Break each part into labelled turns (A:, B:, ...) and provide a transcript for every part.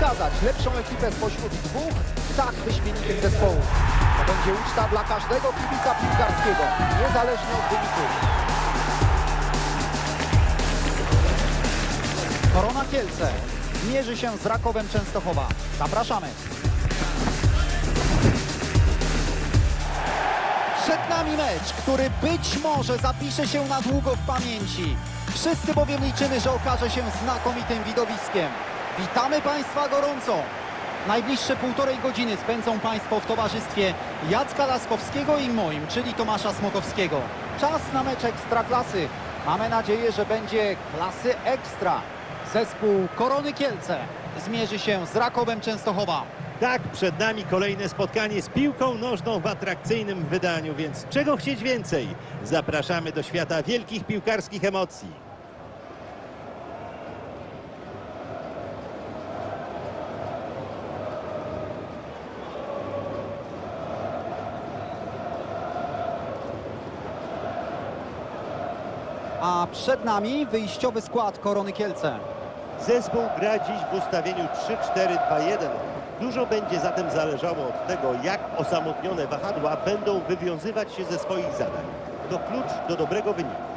A: wskazać lepszą ekipę spośród dwóch tak wyśmienitych zespołów. To będzie uczta dla każdego kibica piłkarskiego, niezależnie od wyniku. Korona Kielce mierzy się z Rakowem Częstochowa. Zapraszamy. Przed nami mecz, który być może zapisze się na długo w pamięci. Wszyscy bowiem liczymy, że okaże się znakomitym widowiskiem. Witamy Państwa gorąco. Najbliższe półtorej godziny spędzą Państwo w towarzystwie Jacka Laskowskiego i moim, czyli Tomasza Smokowskiego. Czas na mecz Ekstraklasy. Mamy nadzieję, że będzie klasy ekstra. Zespół Korony Kielce zmierzy się z Rakowem Częstochowa.
B: Tak, przed nami kolejne spotkanie z piłką nożną w atrakcyjnym wydaniu, więc czego chcieć więcej? Zapraszamy do świata wielkich piłkarskich emocji.
A: A przed nami wyjściowy skład Korony Kielce.
B: Zespół gra dziś w ustawieniu 3-4-2-1. Dużo będzie zatem zależało od tego, jak osamotnione wahadła będą wywiązywać się ze swoich zadań. To klucz do dobrego wyniku.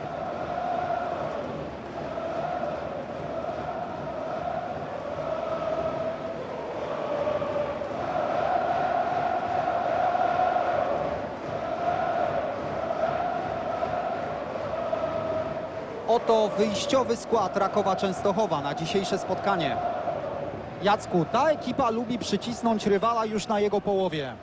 A: Oto wyjściowy skład Rakowa Częstochowa na dzisiejsze spotkanie. Jacku, ta ekipa lubi przycisnąć rywala już na jego połowie.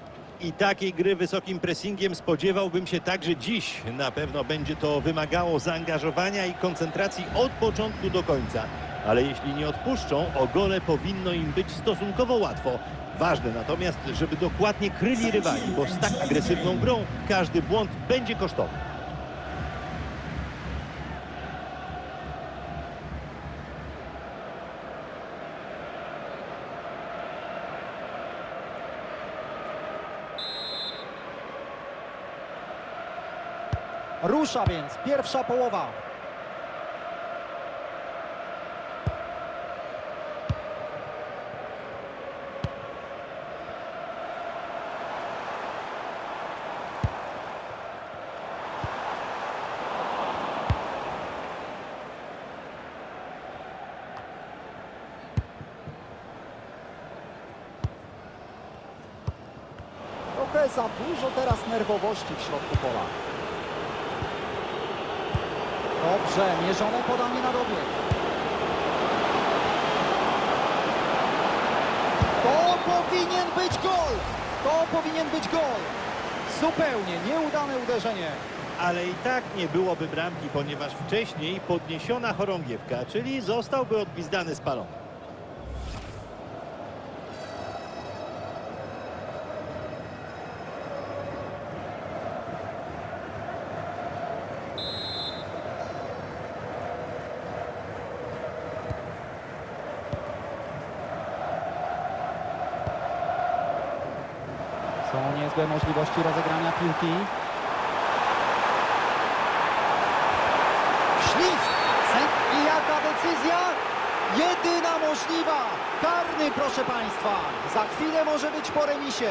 B: I takiej gry wysokim pressingiem spodziewałbym się także dziś. Na pewno będzie to wymagało zaangażowania i koncentracji od początku do końca. Ale jeśli nie odpuszczą, o gole powinno im być stosunkowo łatwo. Ważne natomiast, żeby dokładnie kryli rywali, bo z tak agresywną grą każdy błąd będzie kosztowny.
A: Rusza więc pierwsza połowa. Trochę za dużo teraz nerwowości w środku pola. Dobrze, mierzone podanie na dobieg. To powinien być gol! To powinien być gol! Zupełnie nieudane uderzenie.
B: Ale i tak nie byłoby bramki, ponieważ wcześniej podniesiona chorągiewka, czyli zostałby odgwizdany spalony.
A: Są niezłe możliwości rozegrania piłki. Ślizg! I jaka decyzja? Jedyna możliwa! Karny, proszę Państwa! Za chwilę może być po remisie.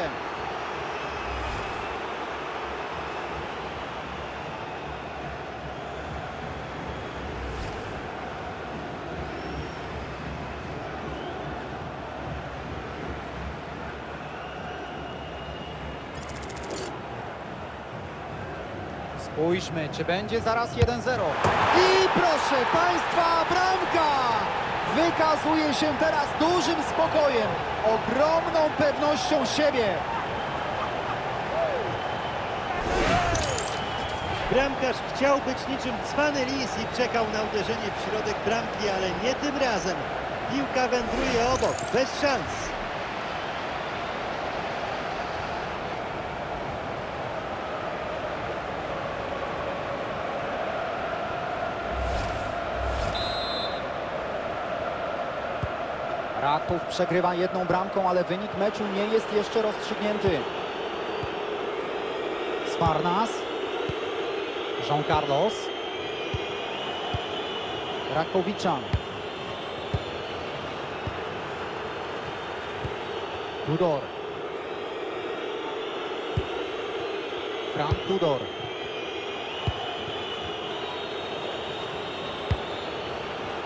A: Spójrzmy, czy będzie zaraz 1-0. I proszę Państwa, bramka! Wykazuje się teraz dużym spokojem, ogromną pewnością siebie.
B: Bramkarz chciał być niczym cwany lis i czekał na uderzenie w środek bramki, ale nie tym razem. Piłka wędruje obok, bez szans.
A: Raków przegrywa jedną bramką, ale wynik meczu nie jest jeszcze rozstrzygnięty. Sparnas. Jean Carlos. Rakowiczan. Tudor. Frank Tudor.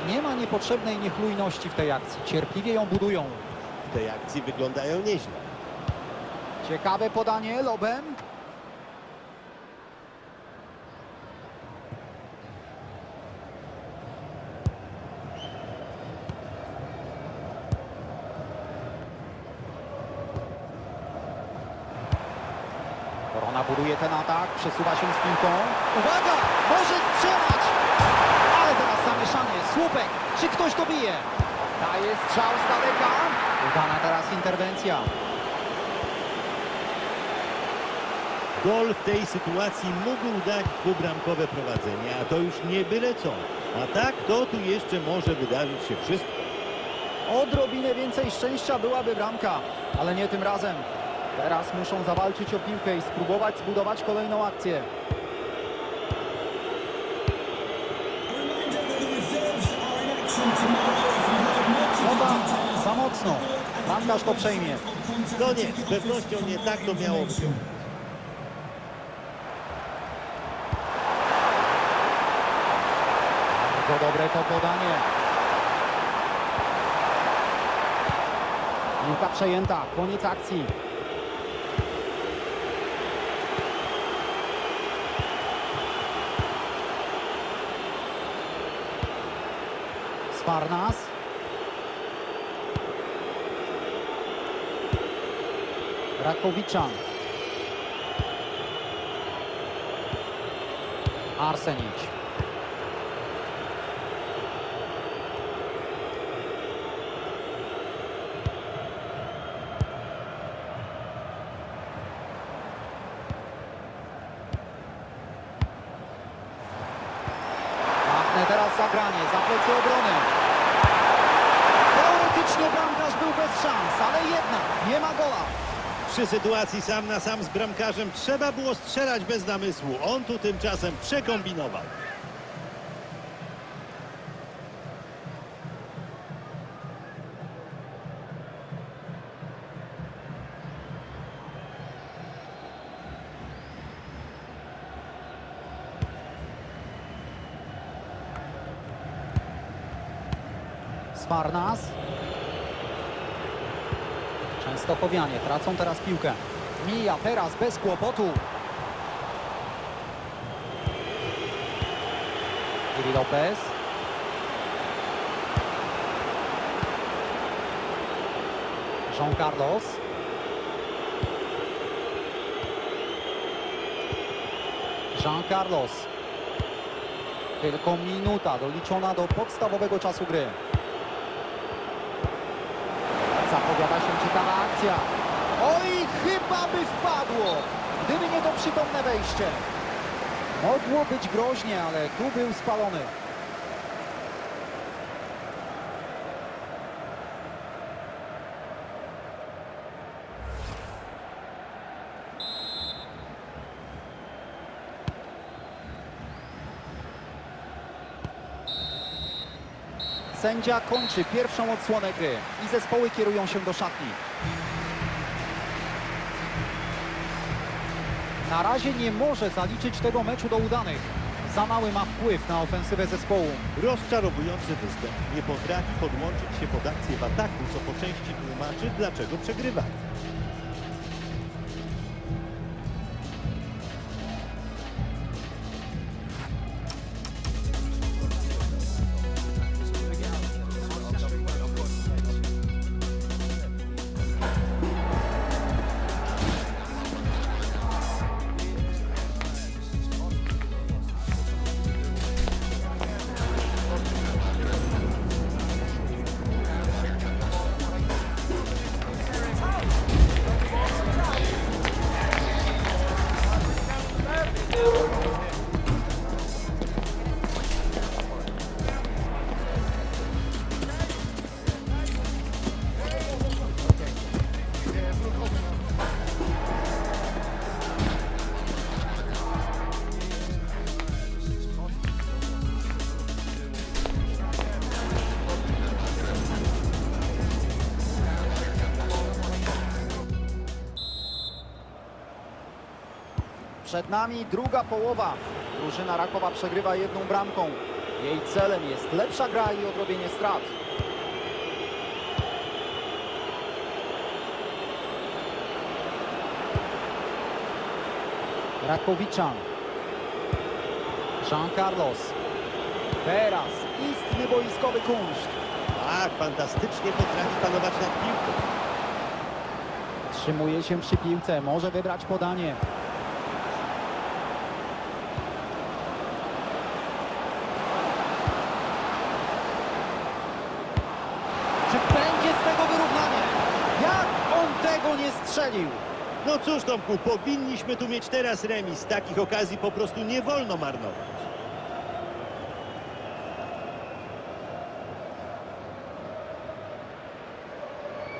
A: Nie ma niepotrzebnej niechlujności w tej akcji. Cierpliwie ją budują.
B: W tej akcji wyglądają nieźle.
A: Ciekawe podanie lobem. Korona buduje ten atak, przesuwa się z piłką. Uwaga! Może strzelać! Słupek. Czy ktoś to bije? Daje strzał z daleka. Udana teraz interwencja.
B: Gol w tej sytuacji mógł dać dwubramkowe prowadzenie, a to już nie byle co. A tak to tu jeszcze może wydarzyć się wszystko.
A: Odrobinę więcej szczęścia byłaby bramka, ale nie tym razem. Teraz muszą zawalczyć o piłkę i spróbować zbudować kolejną akcję. Mocno. Bramkarz to przejmie.
B: No nie, z pewnością nie tak to miało wyglądać.
A: Bardzo dobre to podanie. Piłka przejęta. Koniec akcji. Sfarnas. Rakowiczan. Arsenić. Machne teraz zagranie, za plecy obrony. Teoretycznie bramkarz był bez szans, ale jednak nie ma gola.
B: Przy sytuacji sam na sam z bramkarzem trzeba było strzelać bez namysłu. On tu tymczasem przekombinował.
A: Sfarnas. Częstochowianie tracą teraz piłkę. Mija teraz bez kłopotu. Iri Lopez. Jean Carlos. Jean Carlos. Tylko minuta doliczona do podstawowego czasu gry. Zapowiada się ciekawa akcja. Oj, chyba by wpadło, gdyby nie to przytomne wejście. Mogło być groźnie, ale tu był spalony. Sędzia kończy pierwszą odsłonę gry i zespoły kierują się do szatni. Na razie nie może zaliczyć tego meczu do udanych. Za mały ma wpływ na ofensywę zespołu.
B: Rozczarowujący występ. Nie potrafi podłączyć się pod akcję w ataku, co po części tłumaczy, dlaczego przegrywa.
A: Nami druga połowa. Drużyna Rakowa przegrywa jedną bramką. Jej celem jest lepsza gra i odrobienie strat. Rakowiczan. Jean Carlos. Teraz istny boiskowy kunszt.
B: Tak, fantastycznie potrafi panować nad piłką.
A: Trzymuje się przy piłce, może wybrać podanie. Czy będzie z tego wyrównanie? Jak on tego nie strzelił?
B: No cóż, Tomku, powinniśmy tu mieć teraz remis. Takich okazji po prostu nie wolno marnować.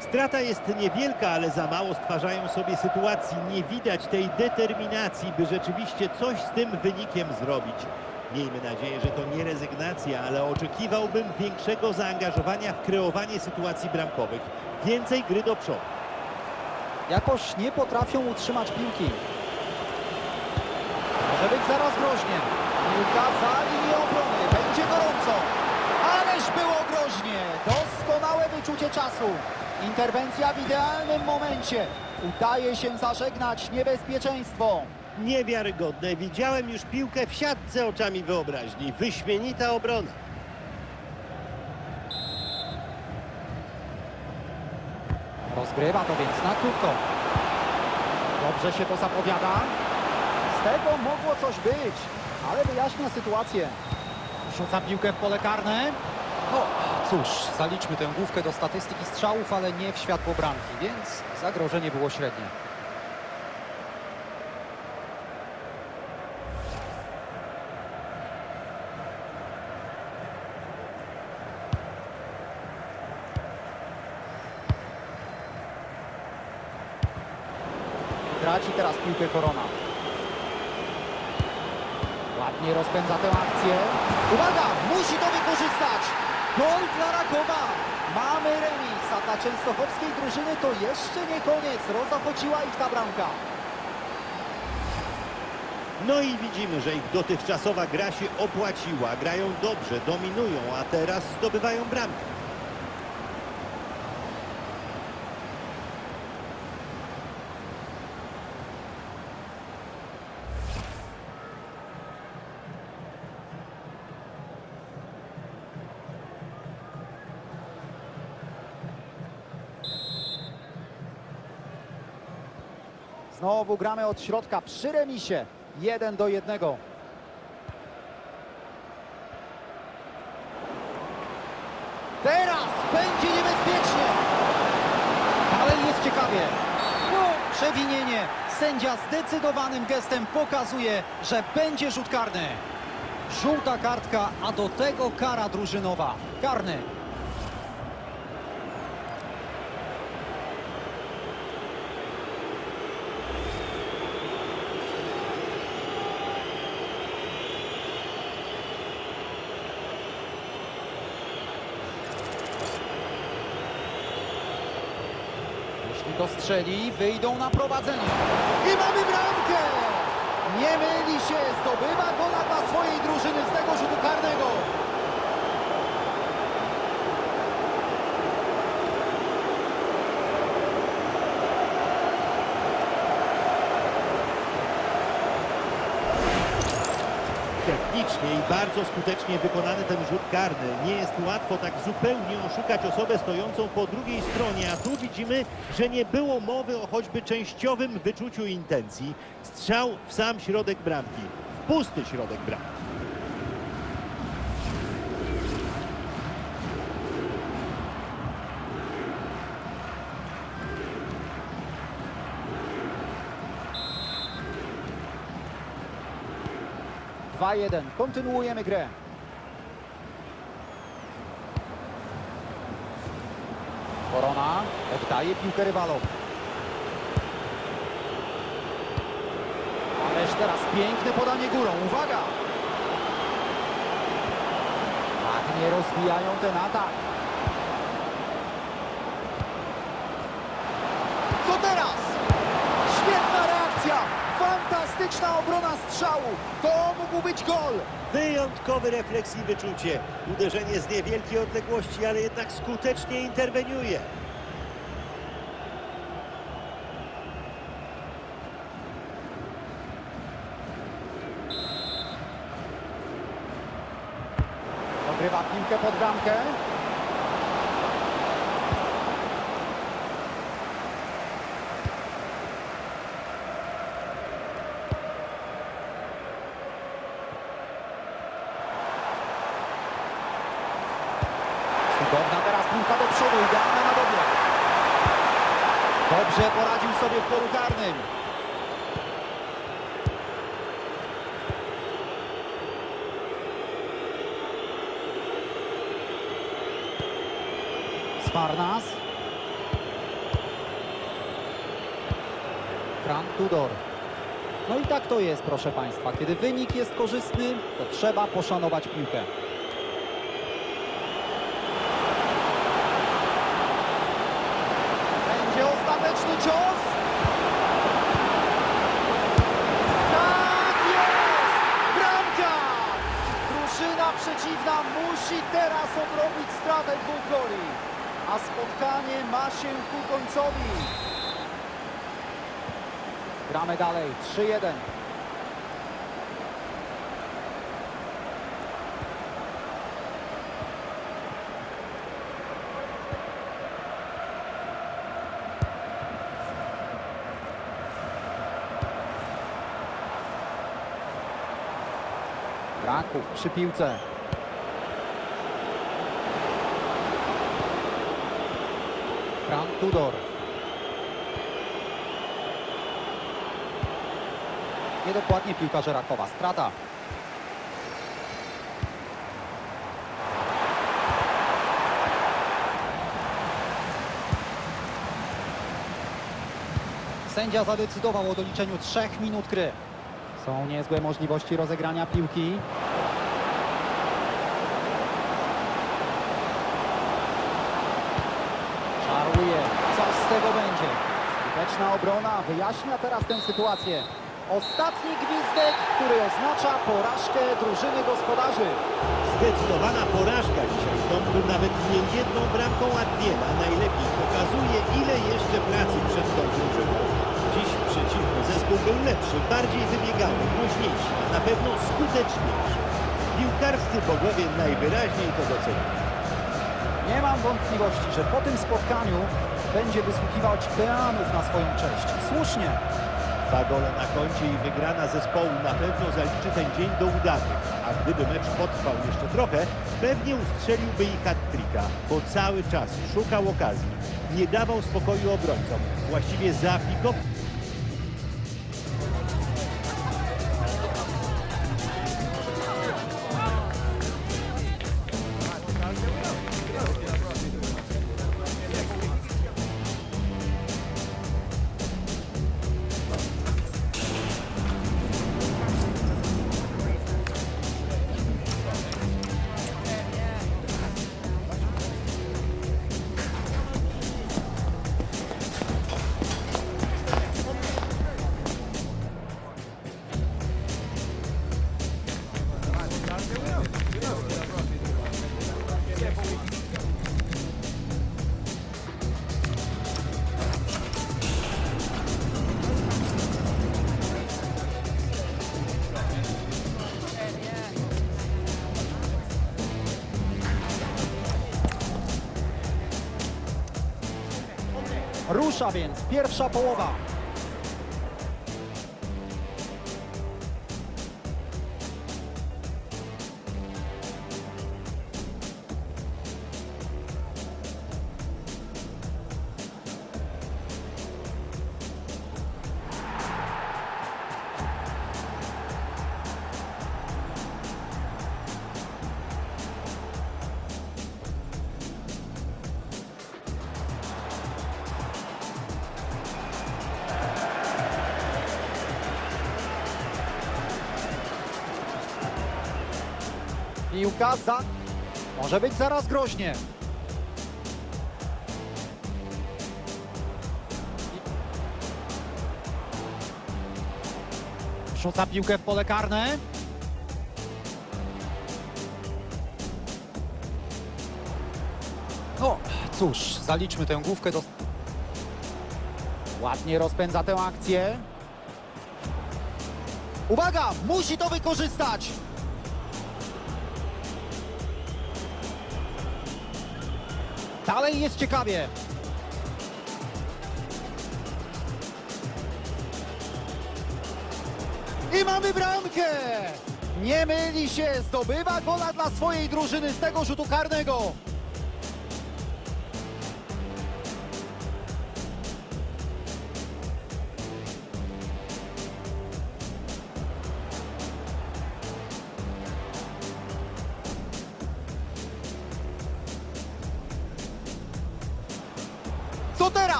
B: Strata jest niewielka, ale za mało stwarzają sobie sytuacji. Nie widać tej determinacji, by rzeczywiście coś z tym wynikiem zrobić. Miejmy nadzieję, że to nie rezygnacja, ale oczekiwałbym większego zaangażowania w kreowanie sytuacji bramkowych. Więcej gry do przodu.
A: Jakoś nie potrafią utrzymać piłki. Może być zaraz groźnie. Piłka za linię obrony. Będzie gorąco. Ależ było groźnie. Doskonałe wyczucie czasu. Interwencja w idealnym momencie. Udaje się zażegnać niebezpieczeństwo.
B: Niewiarygodne. Widziałem już piłkę w siatce oczami wyobraźni. Wyśmienita obrona.
A: Rozgrywa to więc na krótko. Dobrze się to zapowiada. Z tego mogło coś być, ale wyjaśnia sytuację. Rzuca piłkę w pole karne. No cóż, zaliczmy tę główkę do statystyki strzałów, ale nie w światło bramki, więc zagrożenie było średnie. Traci teraz piłkę Korona. Ładnie rozpędza tę akcję. Uwaga, musi to wykorzystać. Gol dla Rakowa. Mamy remis, a dla częstochowskiej drużyny to jeszcze nie koniec. Rozachodziła ich ta bramka.
B: No i widzimy, że ich dotychczasowa gra się opłaciła. Grają dobrze, dominują, a teraz zdobywają bramkę.
A: Znowu gramy od środka przy remisie. 1 do 1. Teraz będzie niebezpiecznie. Dalej jest ciekawie. No, przewinienie. Sędzia zdecydowanym gestem pokazuje, że będzie rzut karny. Żółta kartka, a do tego kara drużynowa. Karny. To strzeli, wyjdą na prowadzenie. I mamy bramkę! Nie myli się, zdobywa gola dla swojej drużyny z tego rzutu karnego.
B: I bardzo skutecznie wykonany ten rzut karny. Nie jest łatwo tak zupełnie oszukać osobę stojącą po drugiej stronie, a tu widzimy, że nie było mowy o choćby częściowym wyczuciu intencji. Strzał w sam środek bramki, w pusty środek bramki.
A: Dwa jeden. Kontynuujemy grę. Korona oddaje piłkę rywalom. Ależ teraz piękne podanie górą. Uwaga! Ładnie rozwijają ten atak. Fantastyczna strzału. To mógł być gol.
B: Wyjątkowy refleks i wyczucie. Uderzenie z niewielkiej odległości, ale jednak skutecznie interweniuje.
A: Dogrywa piłkę pod bramkę. Cudowna teraz piłka do przodu, idealna na dobieg. Dobrze poradził sobie w polu karnym. Sparnas. Frank Tudor. No i tak to jest, proszę Państwa. Kiedy wynik jest korzystny, to trzeba poszanować piłkę. Będzie ostateczny cios. Tak jest! Bramka! Drużyna przeciwna musi teraz odrobić stratę dwóch goli. A spotkanie ma się ku końcowi. Gramy dalej. 3-1. Raków przy piłce. Frank Tudor. Niedokładnie piłkarze Rakowa. Strata. Sędzia zadecydował o doliczeniu trzech minut gry. Są niezłe możliwości rozegrania piłki. Czaruje. Co z tego będzie? Skuteczna obrona wyjaśnia teraz tę sytuację. Ostatni gwizdek, który oznacza porażkę drużyny gospodarzy.
B: Zdecydowana porażka dzisiaj. Tomku nawet nie jedną bramką, a dwiema. Najlepiej pokazuje, ile jeszcze pracy przed tą drużyną. Dziś przeciwny zespół był lepszy, bardziej wybiegały, groźniejszy, a na pewno skuteczniejszy. Piłkarscy bogowie najwyraźniej to docenili.
A: Nie mam wątpliwości, że po tym spotkaniu będzie wysłuchiwać peanów na swoją cześć. Słusznie.
B: Dwa gole na koncie i wygrana zespołu na pewno zaliczy ten dzień do udanych. A gdyby mecz potrwał jeszcze trochę, pewnie ustrzeliłby i hat-tricka, bo cały czas szukał okazji. Nie dawał spokoju obrońcom. Właściwie zaaplikował
A: Rusza więc pierwsza połowa. Piłka za... Może być zaraz groźnie. Rzuca piłkę w pole karne. No, cóż, zaliczmy tę główkę do... Ładnie rozpędza tę akcję. Uwaga, musi to wykorzystać. Dalej jest ciekawie. I mamy bramkę! Nie myli się, zdobywa gola dla swojej drużyny z tego rzutu karnego.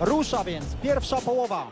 A: Rusza więc pierwsza połowa.